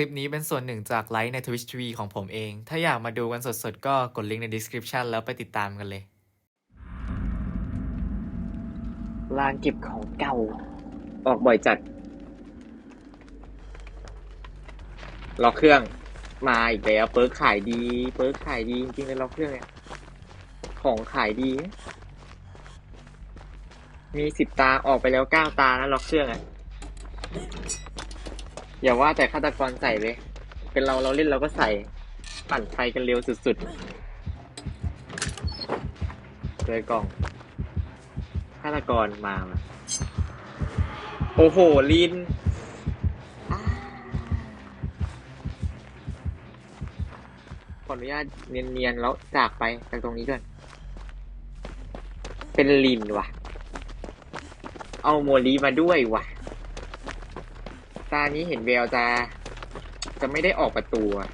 คลิปนี้เป็นส่วนหนึ่งจากไลฟ์ใน Twitch TV ของผมเอง ถ้าอยากมาดูกันสดๆ ก็กดลิงก์ใน description แล้วไปติดตามกันเลย ลานเก็บของเก่า ออกบ่อยจัด ล็อกเครื่อง มาอีกแล้วเปิร์กขายดี เปิร์กขายดี จริงๆเลยล็อกเครื่องเนี่ยของขายดี มีสิบตาออกไปแล้วเก้าตานะล็อกเครื่องอะ อย่าว่าแต่ฆาตกรใส่เลย เป็นเราเราเล่นเราก็ใส่ปั่นไฟกันเร็วสุดๆเลยกล่องฆาตกรมา โอ้โห ลินขออนุญาตเนียนๆ แล้วจากไปจากตรงนี้ก่อน เป็นลินว่ะ เอาโมลีมาด้วยว่ะ ตานี้เห็นแววจะจะไม่ได้ออกประตูอะ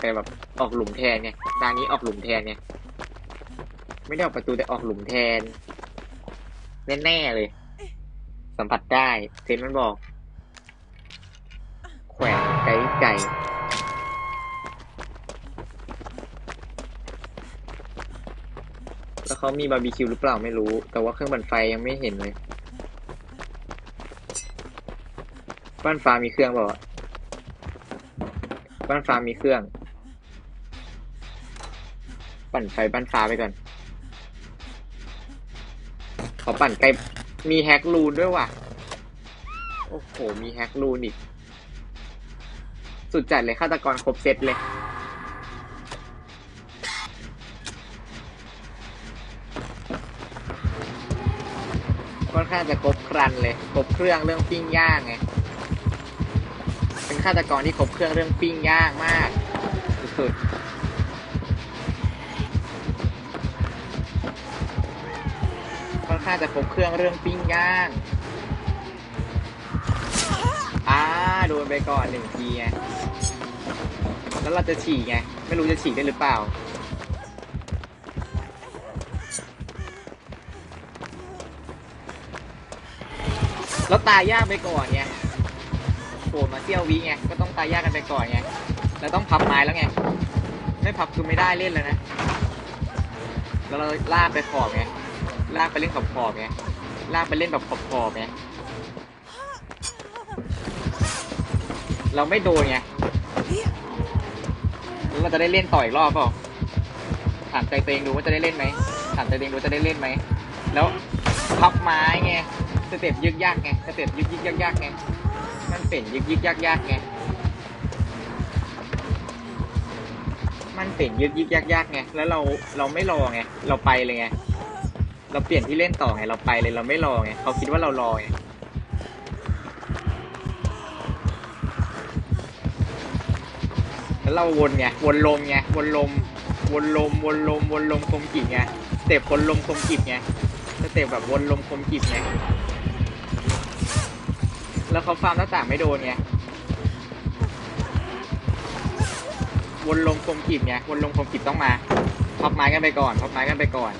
แต่แบบออกหลุมแทนไงตานี้ออกหลุมแทนไงไม่ได้ออกประตูแต่ออกหลุมแทนแน่ๆเลย สัมผัสได้เซนมันบอก แขวนไก่ไก่แล้วเขามีบาร์บีคิวหรือเปล่าไม่รู้ แต่ว่าเครื่องปั่นไฟยังไม่เห็นเลย บ้านฟ้ามีเครื่องเปล่าวะบ้านฟ้ามีเครื่อง ปั่นไฟบ้านฟ้าไปก่อนขอปั่นไกล้มีแฮกรูนด้วยว่ะ โอ้โห มีแฮกรูนอีก สุดจัดเลยฆาตกรครบเซตเลย ค่อนข้างจะครบครันเลย ครบเครื่องเรื่องปิ้งย่างไง ฆาตกรที่ครบเครื่องเรื่องปิ้งย่างมากสุดๆค่อนข้างจะครบเครื่องเรื่องปิ้งย่างอ่าโดนไปก่อนหนึ่งทีไงแล้วเราจะฉีกไง ไม่รู้จะฉีกได้หรือเปล่าแล้วตายยากไปก่อนไง โผล่มาเซี่ยววิไงก็ต้องตายยากกันไปก่อนไงแล้วต้องพับไม้แล้วไง ไม่พับคือไม่ได้เล่นเลยนะแล้วเราลากไปขอบไงลากไปเล่นขอบขอบไงลากไปเล่นแบบขอบขอบไงเราไม่โดนไงแล้วเราจะได้เล่นต่ออีกรอบเปล่าถามใจตัวเองดูว่าจะได้เล่นไหมถามใจตัวเองดูจะได้เล่นไหมแล้วพับไม้ไงสเต็ปยึกยักไงสเต็ปยึกยึกยักยักไง เป็นยึกยึกยักยักไง มันเป็นยึกยึกยักยักไง แล้วเราเราไม่รอไง เราไปเลยไง เราเปลี่ยนที่เล่นต่อไง เราไปเลยเราไม่รอไง เขาคิดว่าเรารอไงแล้วเราวนไง วนลมไง วนลม วนลม วนลม วนลมคมกิบไง สเต็ปวนลมคมกิบไง สเต็ปแบบวนลมคมกิบไง แล้วเขาฟาร์มหน้าต่างไม่โดนไง วนลมคมกิบไง วนลมคมกิบต้องมาพับไม้กันไปก่อนพับไม้กันไปก่อน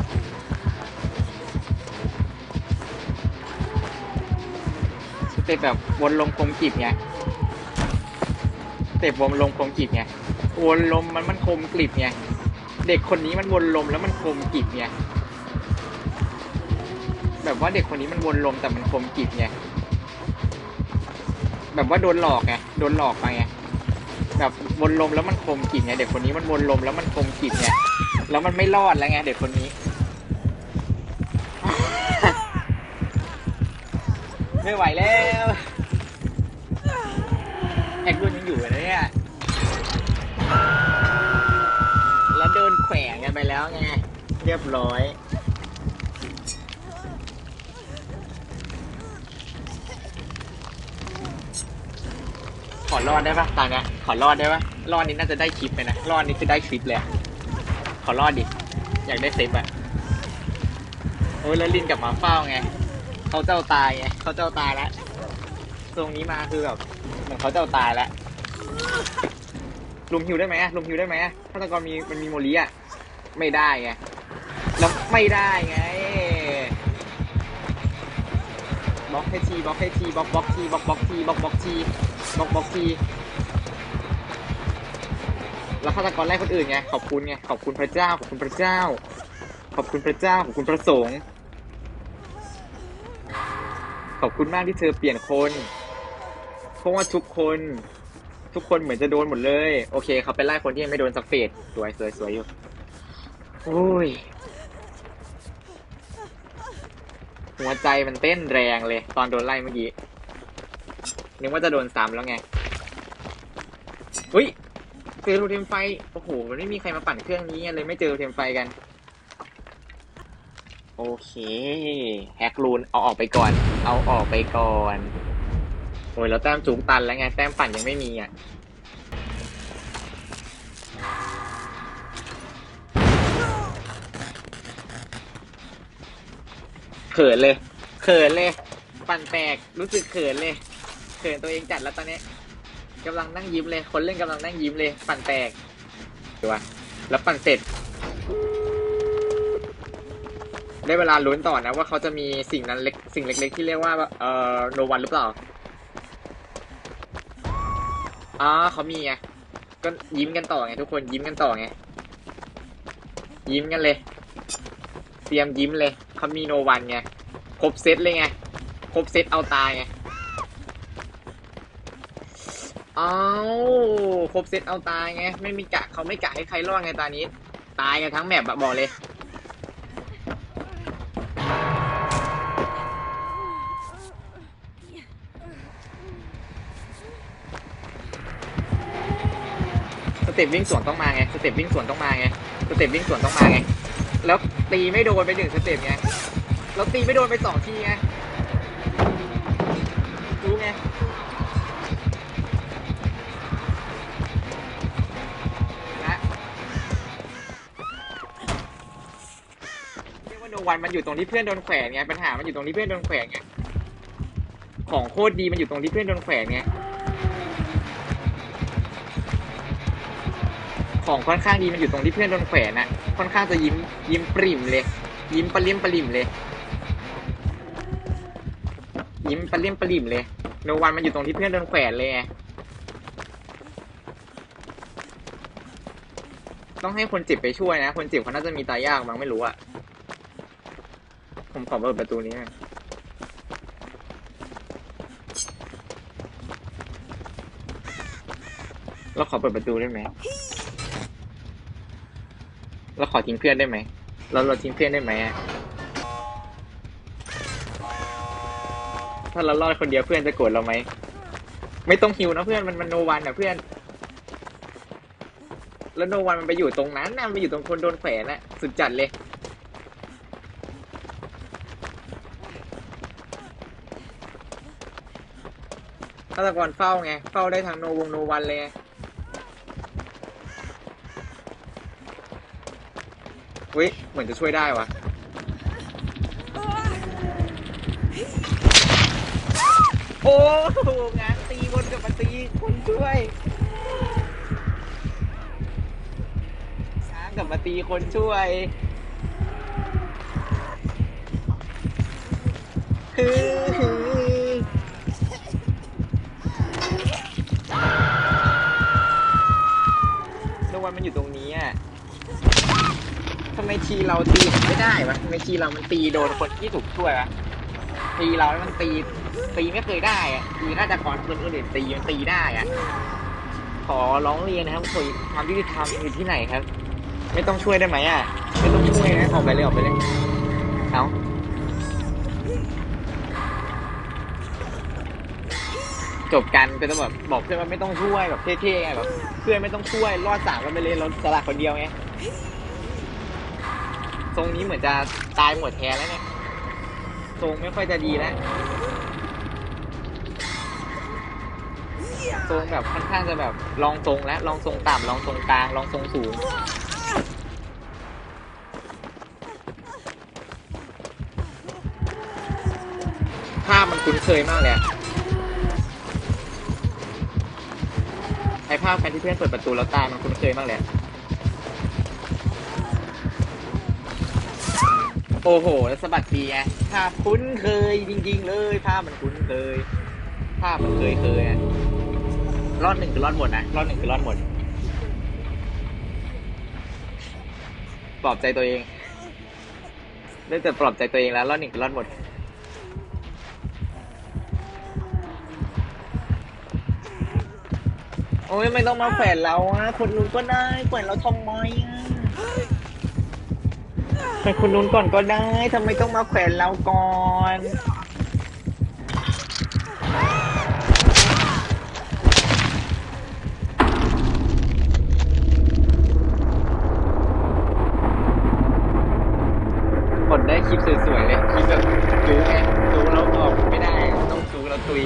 สเต็ปแบบวนลมคมกิบไงสเต็ปวนลมคมกิบไง วนลมมันมันคมกริบไง เด็กคนนี้มันวนลมแล้วมันคมกริบไง แบบว่าเด็กคนนี้มันวนลมแต่มันคมกริบไง แบบว่าโดนหลอกไงโดนหลอกไปไงแบบวนลมแล้วมันคมกริบไงเด็กคนนี้มันวนลมแล้วมันคมกริบไงแล้วมันไม่รอดแล้วไงเด็กคนนี้ ไม่ไหวแล้วแอกรุ่นยังอยู่เลยเนี่ยแล้วเดินแขวงกันไปแล้วไงเรียบร้อย ขอรอดได้ปะตอนเนี้ยขอรอดได้ปะรอดนี้น่าจะได้คลิปเลยนะ รอดนี้คือได้คลิปเลยอะขอรอดดิ อยากได้เซฟอะโอ้ยแล้วลินกลับมาเฝ้าไง เขาเจ้าตายไง เขาเจ้าตายแล้ว ตรงนี้มาคือแบบเหมือนเขาเจ้าตายแล้ว ลุมฮิวได้ไหมอะลุมฮิวได้ไหมอะฆาตกรมีมันมีโมลีอะไม่ได้ไง แล้วไม่ได้ไง บล็อกให้ทีบล็อกให้ทีบล็อกบล็อกทีบล็อกบล็อกทีบล็อกบล็อกที บล็อกบล็อกทีแล้วฆาตกรไล่คนอื่นไงขอบคุณไงขอบคุณพระเจ้าขอบคุณพระเจ้า ขอบคุณพระเจ้าขอบคุณพระสงฆ์ขอบคุณมากที่เธอเปลี่ยนคนเพราะว่าทุกคน ทุกคนเหมือนจะโดนหมดเลย โอเค เขาไปไล่คนที่ยังไม่โดนสักเฟสสวยสวยสวยอยู่โอ้ยหัวใจมันเต้นแรงเลย ตอนโดนไล่เมื่อกี้ นึกว่าจะโดนซ้ำแล้วไงอุ้ยเจอโรเทมไฟ โอ้โห มันไม่มีใครมาปั่นเครื่องนี้เลยไม่เจอโรเทมไฟกัน โอเคแฮกรูนเอาออกไปก่อน เอาออกไปก่อนโอ้ยแล้วแต้มจุกตันแล้วไง แต้มปั่นยังไม่มีอะเขินเลย เขินเลย ปั่นแตก รู้สึกเขินเลย เขินตัวเองจัดแล้วตอนนี้กำลังนั่งยิ้มเลย คนเล่นกำลังนั่งยิ้มเลย ปั่นแตกดูวะแล้วปั่นเสร็จ ได้เวลาลุ้นต่อนะว่าเขาจะมีสิ่งนั้นเล็กสิ่งเล็ก ๆ ที่เรียกว่าเอ่อโนวันหรือเปล่าอ๋อเขามีไงก็ยิ้มกันต่อไงทุกคนยิ้มกันต่อไงยิ้มกันเลย เตรียมยิ้มเลยเขามีโนวันไงครบเซตเลยไงครบเซตเอาตายไง เอาครบเซตเอาตายไง ไม่มีกะเขาไม่กะให้ใครรอดไงตานี้ ตายกันทั้งแมปอะบอกเลย สเต็ปวิ่งสวนต้องมาไง สเต็ปวิ่งสวนต้องมาไง สเต็ปวิ่งสวนต้องมาไง แล้วตีไม่โดนไปหนึ่งสเต็ปไง แล้วตีไม่โดนไปสองทีไง รู้ไง กว่าโนวันมันอยู่ตรงที่เพื่อนโดนแขวนไงปัญหามันอยู่ตรงที่เพื่อนโดนแขวนไงของโคตรดีมันอยู่ตรงที่เพื่อนโดนแขวนไงของค่อนข้างดีมันอยู่ตรงที่เพื่อนโดนแขวนอะค่อนข้างจะยิ้มยิ้มปริ่มเลย ยิ้มปลิ้มปลิ่มเลย ยิ้มปลิ้มปลิ่มเลยโนวันมันอยู่ตรงที่เพื่อนโดนแขวนเลยไงต้องให้คนเจ็บไปช่วยนะ คนเจ็บเขาน่าจะมีตายยากมั้งไม่รู้อะ ผมขอเปิดประตูนี้หน่อยเราขอเปิดประตูได้ไหมเราขอทิ้งเพื่อนได้ไหม เราเราทิ้งเพื่อนได้ไหมอะถ้าเรารอดคนเดียวเพื่อนจะโกรธเราไหม ไม่ต้องฮิวนะเพื่อนมันมันโนวันอะเพื่อน แล้วโนวันมันไปอยู่ตรงนั้นนะมันไปอยู่ตรงคนโดนแขวนอะสุดจัดเลยาตกรเฝ้าไง เฝ้าได้ทั้งโนวงโนวันเลยไงเฮ้ยเหมือนจะช่วยได้วะโอ้โหงานตีวนกับมาตีคนช่วยช้างกับมาตีคนช่วย คือ โนมันอยู่ตรงนี้อะทำไมทีเราตีไม่ได้วะทำไมทีเรามันตีโดนคนที่ถูกช่วยวะทีเรามันตีตีไม่เคยได้อะตีฆาตกรคนอื่นตีมันตีได้อะขอร้องเรียนนะครับคุยความยุติธรรมอยู่ที่ไหนครับ ไม่ต้องช่วยได้ไหมอะ ไม่ต้องช่วยนะออกไปเลยออกไปเลย เอา จบกันเป็นต้องแบบบอกเพื่อนว่าไม่ต้องช่วยแบบเท่ๆไงแบบเพื่อนไม่ต้องช่วยรอดสามกันไปเลยเราสละคนเดียวไงทรงนี้เหมือนจะตายหมดแทนแล้วเนี่ยทรงไม่ค่อยจะดีแล้วทรงแบบค่อนข้างจะแบบลองทรงแล้วลองทรงต่ำลองทรงกลางลองทรงสูงภาพมันคุ้นเคยมากเลย ไอภาพการที่เพื่อนเปิดประตูแล้วตามันคุ้นเคยมากเลยโอ้โห แล้วสะบัดปีไงภาพคุ้นเคยจริง ๆ เลยภาพมันคุ้นเคยภาพมันเคยเคยรอดหนึ่งคือรอดหมดนะรอดหนึ่งคือรอดหมดปลอบใจตัวเองได้แต่ปลอบใจตัวเองแล้วรอดหนึ่งคือรอดหมด โอ้ยไม่ต้องมาแขวเราอะคนนู้นก็ได้แขวเราทำไมอะไปคนนู้นก่อนก็ได้ทำไมต้องมาแขวเราก่อนกดได้คลิปสวยๆเลยคลิปแบบซูไงซูเราออกไม่ได้ต้องซูเราตุย